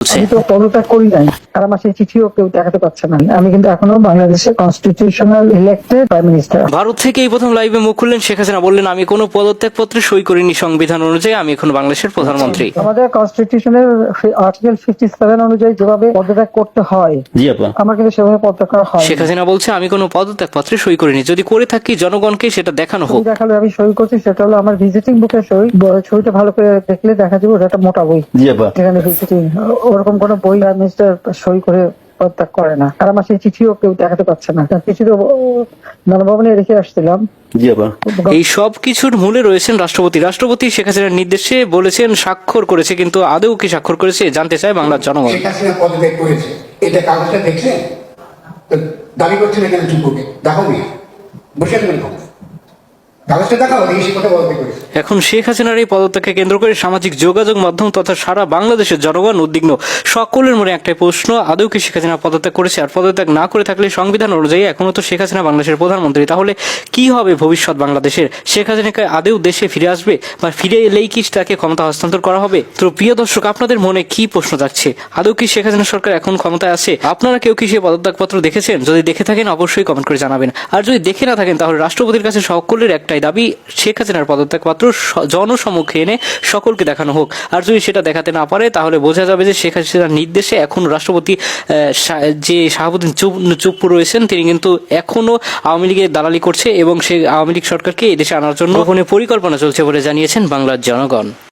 আমি তো পদত্যাগ করি নাই। আর আমার সেই চিঠিও কেউ দেখাতে পারছে না। আমি কিন্তু এখনও বাংলাদেশের constitutional elected prime minister Bharat থেকে এই প্রথম লাইভে মুখ খুললেন শেখ হাসিনা। বললেন আমি কোনো পদত্যাগ পত্রে সই করিনি সংবিধান অনুযায়ী আমি এখন বাংলাদেশের প্রধানমন্ত্রী। আমাদের কনস্টিটিউশনের আর্টিকেল ফিফটি সেভেন অনুযায়ী যেভাবে পদত্যাগ করতে হয় জি আপা। আমার কিন্তু সেভাবে পদত্যাগ করা হয় শেখ হাসিনা বলছে আমি কোনো পদত্যাগ পত্রে সই করিনি। যদি করে থাকি জনগণকে সেটা দেখানো হোক। দেখালে আমি সই করছি সেটা হলো আমার ভিজিটিং বুকের সই। ছবিটা ভালো করে দেখলে দেখা যাবে ওটা একটা মোটা বই। জি আপা। যেখানে ভিজিটিং ওরকম কোনো বই মিনিস্টার সই করে পদত্যাগ করে না। আর আমার সেই চিঠিও কেউ দেখাতে পারছে না। তার চিঠি তো গণভবনে রেখে আসছিলাম। এই সব কিছুর মূলে রয়েছেন রাষ্ট্রপতি। রাষ্ট্রপতি শেখ হাসিনার নির্দেশে বলেছেন স্বাক্ষর করেছে কিন্তু আদৌ কি স্বাক্ষর করেছে জানতে চায় বাংলার জনগণ। শেখ হাসিনা পদত্যাগ করেছে। এটা কাগজটা দেখছেন? দাবি করছেন এখানে চুপ দেখো মিয়া বসে এখন শেখ হাসিনার এই পদত্যাগকে কেন্দ্র করে সামাজিক যোগাযোগ মাধ্যম তথা সারা বাংলাদেশের জনগণ উদ্বিগ্ন। সকলের মনে একটাই প্রশ্ন, আদৌ কি শেখ হাসিনা পদত্যাগ করেছে? আর পদত্যাগ না করে থাকলে সংবিধান অনুযায়ী এখনও তো শেখ হাসিনা বাংলাদেশের প্রধানমন্ত্রী। তাহলে কি হবে ভবিষ্যৎ বাংলাদেশের? শেখ হাসিনাকে আদৌ দেশে ফিরে আসবে বা ফিরে এলেই কি তাকে ক্ষমতা হস্তান্তর করা হবে? তো প্রিয় দর্শক, আপনাদের মনে কি প্রশ্ন থাকছে আদৌ কি শেখ হাসিনা সরকার এখন ক্ষমতায় আছে? আপনারা কেউ কি সেই পদত্যাগপত্র দেখেছেন? যদি দেখে থাকেন, অবশ্যই কমেন্ট করে জানাবেন। আর যদি দেখে না থাকেন, তাহলে রাষ্ট্রপতির কাছে সকলের একটাই দাবি, শেখ হাসিনার পদত্যাগপত্র পাত্র জনসমক্ষে এনে সকলকে দেখানো হোক। আর যদি সেটা দেখাতে না পারে, তাহলে বোঝা যাবে যে শেখ হাসিনার নির্দেশে এখন রাষ্ট্রপতি যে শাহাবুদ্দিন চুপ চুপ রয়েছেন, তিনি কিন্তু এখনও আওয়ামী লীগের দালালি করছে এবং সে আওয়ামী লীগ সরকারকে এদেশে আনার জন্য পরিকল্পনা চলছে বলে জানিয়েছেন বাংলার জনগণ।